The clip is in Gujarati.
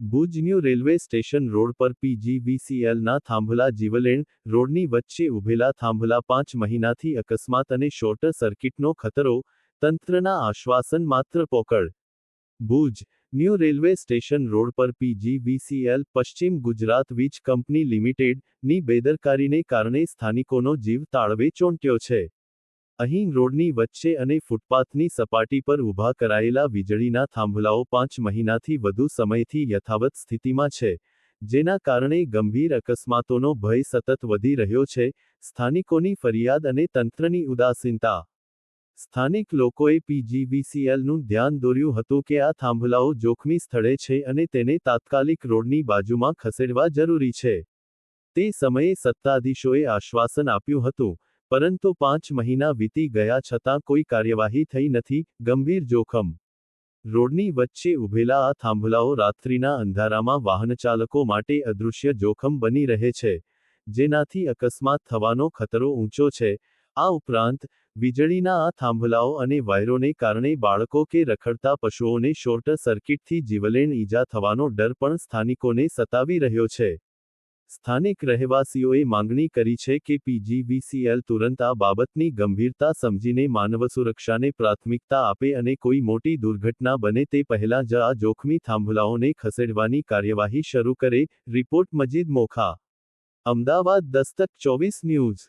Bhuj new railway station road પર પીજીવીસીએલના થાંભલા જીવલેણ રોડની વચ્ચે ઉભેલા થાંભલા પાંચ મહિનાથી અકસ્માત અને શોર્ટ સર્કિટનો ખતરો તંત્રના આશ્વાસન માત્ર પોકળ. Bhuj new railway station road પર પીજીવીસીએલ પશ્ચિમ ગુજરાત વીજ કંપની લિમિટેડની બેદરકારીને કારણે સ્થાનિકોનો જીવ તાળવે ચોંટ્યો છે. અહીં રોડની વચ્ચે અને ફૂટપાથની સપાટી પર ઊભા કરાયેલા વીજળીના થાંભલાઓ પાંચ મહિનાથી વધુ સમયથી યથાવત સ્થિતિમાં છે, જેના કારણે ગંભીર અકસ્માતોનો ભય સતત વધી રહ્યો છે, સ્થાનિકોની ફરિયાદ અને તંત્રની ઉદાસીનતા. સ્થાનિક લોકોએ પીજીવીસીએલનું ધ્યાન દોર્યું હતું કે આ થાંભલાઓ જોખમી સ્થળે છે અને તેને તાત્કાલિક રોડની બાજુમાં ખસેડવા જરૂરી છે. તે સમયે સત્તાધીશોએ આશ્વાસન આપ્યું હતું પરંતુ પાંચ મહિના વીતી ગયા છતાં કોઈ કાર્યવાહી થઈ નથી, ગંભીર જોખમ. રોડની વચ્ચે ઉભેલા આ થાંભલાઓ રાત્રિના અંધારામાં વાહનચાલકો માટે અદૃશ્ય જોખમ બની રહે છે, જેનાથી અકસ્માત થવાનો ખતરો ઊંચો છે. આ ઉપરાંત, વીજળીના આ થાંભલાઓ અને વાયરોને કારણે બાળકો કે રખડતા પશુઓને શોર્ટ સર્કિટથી જીવલેણ ઈજા થવાનો ડર પણ સ્થાનિકોને સતાવી રહ્યો છે. સ્થાનિક રહેવાસીઓએ માંગણી કરી છે કે પીજીવીસીએલ તુરંત આ બાબતની ગંભીરતા સમજીને માનવ સુરક્ષાને પ્રાથમિકતા આપે અને કોઈ મોટી દુર્ઘટના બને તે પહેલા જ આ જોખમી થાંભલાઓને ખસેડવાની કાર્યવાહી શરૂ કરે. રિપોર્ટ મજીદ મોખા. અમદાવાદ દસ્તક ચોવીસ ન્યૂઝ.